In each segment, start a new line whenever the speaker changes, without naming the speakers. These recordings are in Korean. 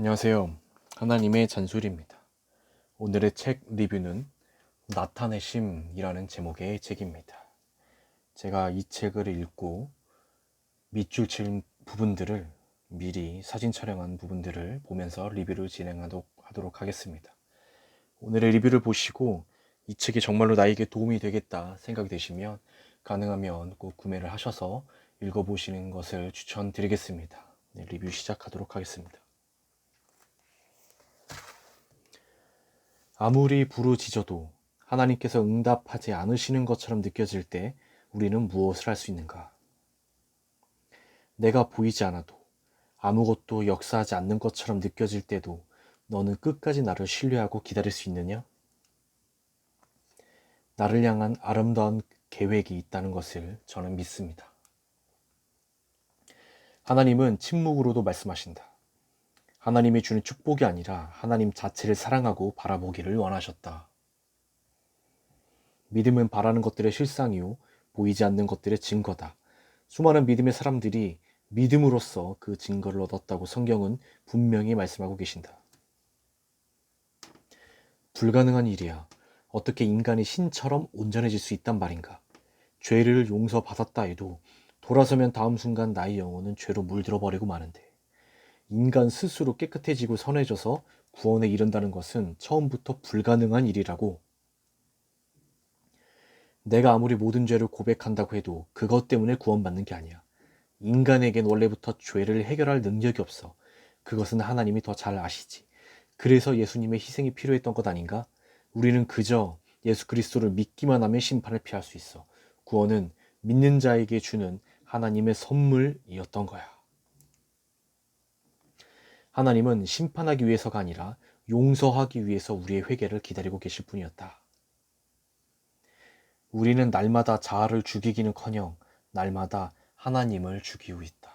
안녕하세요. 하나님의 잔소리입니다. 오늘의 책 리뷰는 나타내심이라는 제목의 책입니다. 제가 이 책을 읽고 밑줄 친 부분들을 미리 사진 촬영한 부분들을 보면서 리뷰를 진행하도록 하겠습니다. 오늘의 리뷰를 보시고 이 책이 정말로 나에게 도움이 되겠다 생각이 되시면 가능하면 꼭 구매를 하셔서 읽어보시는 것을 추천드리겠습니다. 네, 리뷰 시작하도록 하겠습니다. 아무리 부르짖어도 하나님께서 응답하지 않으시는 것처럼 느껴질 때 우리는 무엇을 할 수 있는가? 내가 보이지 않아도 아무것도 역사하지 않는 것처럼 느껴질 때도 너는 끝까지 나를 신뢰하고 기다릴 수 있느냐? 나를 향한 아름다운 계획이 있다는 것을 저는 믿습니다. 하나님은 침묵으로도 말씀하신다. 하나님이 주는 축복이 아니라 하나님 자체를 사랑하고 바라보기를 원하셨다. 믿음은 바라는 것들의 실상이요, 보이지 않는 것들의 증거다. 수많은 믿음의 사람들이 믿음으로써 그 증거를 얻었다고 성경은 분명히 말씀하고 계신다. 불가능한 일이야. 어떻게 인간이 신처럼 온전해질 수 있단 말인가? 죄를 용서받았다 해도 돌아서면 다음 순간 나의 영혼은 죄로 물들어 버리고 마는데 인간 스스로 깨끗해지고 선해져서 구원에 이른다는 것은 처음부터 불가능한 일이라고. 내가 아무리 모든 죄를 고백한다고 해도 그것 때문에 구원받는 게 아니야. 인간에겐 원래부터 죄를 해결할 능력이 없어. 그것은 하나님이 더 잘 아시지. 그래서 예수님의 희생이 필요했던 것 아닌가? 우리는 그저 예수 그리스도를 믿기만 하면 심판을 피할 수 있어. 구원은 믿는 자에게 주는 하나님의 선물이었던 거야. 하나님은 심판하기 위해서가 아니라 용서하기 위해서 우리의 회개를 기다리고 계실 뿐이었다. 우리는 날마다 자아를 죽이기는 커녕 날마다 하나님을 죽이고 있다.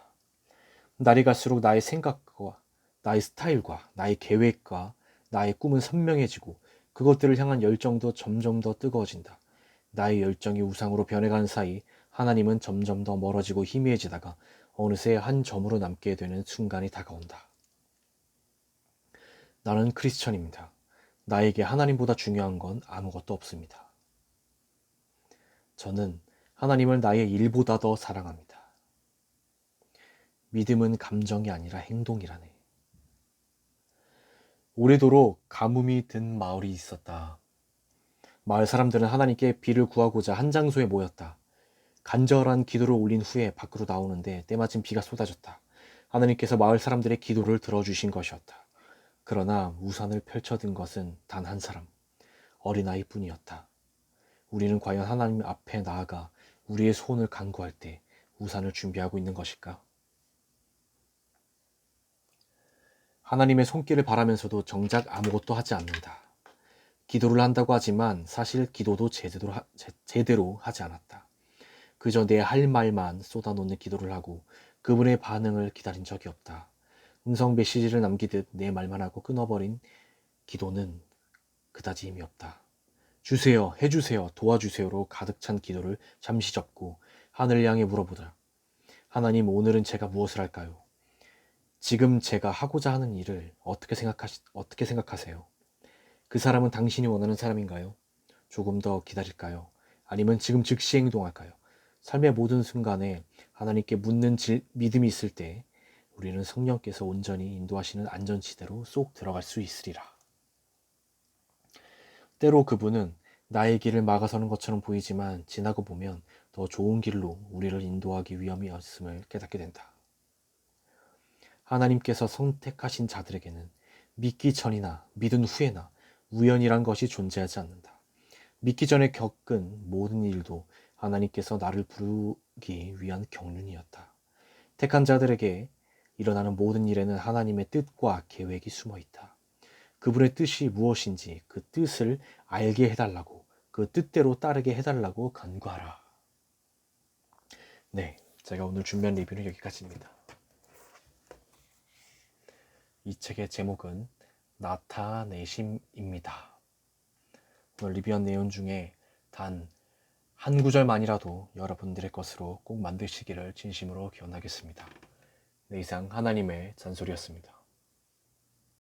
날이 갈수록 나의 생각과 나의 스타일과 나의 계획과 나의 꿈은 선명해지고 그것들을 향한 열정도 점점 더 뜨거워진다. 나의 열정이 우상으로 변해가는 사이 하나님은 점점 더 멀어지고 희미해지다가 어느새 한 점으로 남게 되는 순간이 다가온다. 나는 크리스천입니다. 나에게 하나님보다 중요한 건 아무것도 없습니다. 저는 하나님을 나의 일보다 더 사랑합니다. 믿음은 감정이 아니라 행동이라네. 오래도록 가뭄이 든 마을이 있었다. 마을 사람들은 하나님께 비를 구하고자 한 장소에 모였다. 간절한 기도를 올린 후에 밖으로 나오는데 때마침 비가 쏟아졌다. 하나님께서 마을 사람들의 기도를 들어주신 것이었다. 그러나 우산을 펼쳐든 것은 단 한 사람, 어린아이 뿐이었다. 우리는 과연 하나님 앞에 나아가 우리의 소원을 간구할 때 우산을 준비하고 있는 것일까? 하나님의 손길을 바라면서도 정작 아무것도 하지 않는다. 기도를 한다고 하지만 사실 기도도 제대로, 하, 제, 제대로 하지 않았다. 그저 내 할 말만 쏟아놓는 기도를 하고 그분의 반응을 기다린 적이 없다. 음성 메시지를 남기듯 내 말만 하고 끊어버린 기도는 그다지 의미 없다. 주세요, 해주세요, 도와주세요로 가득 찬 기도를 잠시 접고 하늘을 향해 물어보다. 하나님, 오늘은 제가 무엇을 할까요? 지금 제가 하고자 하는 일을 어떻게 생각하시, 어떻게 생각하세요? 그 사람은 당신이 원하는 사람인가요? 조금 더 기다릴까요? 아니면 지금 즉시 행동할까요? 삶의 모든 순간에 하나님께 묻는 질, 믿음이 있을 때 우리는 성령께서 온전히 인도하시는 안전지대로 쏙 들어갈 수 있으리라. 때로 그분은 나의 길을 막아서는 것처럼 보이지만 지나고 보면 더 좋은 길로 우리를 인도하기 위함이 없음을 깨닫게 된다. 하나님께서 선택하신 자들에게는 믿기 전이나 믿은 후에나 우연이란 것이 존재하지 않는다. 믿기 전에 겪은 모든 일도 하나님께서 나를 부르기 위한 경륜이었다. 택한 자들에게 일어나는 모든 일에는 하나님의 뜻과 계획이 숨어 있다. 그분의 뜻이 무엇인지 그 뜻을 알게 해달라고 그 뜻대로 따르게 해달라고 간구하라. 네, 제가 오늘 준비한 리뷰는 여기까지입니다. 이 책의 제목은 나타내심입니다. 오늘 리뷰한 내용 중에 단 한 구절만이라도 여러분들의 것으로 꼭 만드시기를 진심으로 기원하겠습니다. 네, 이상 하나님의 잔소리였습니다.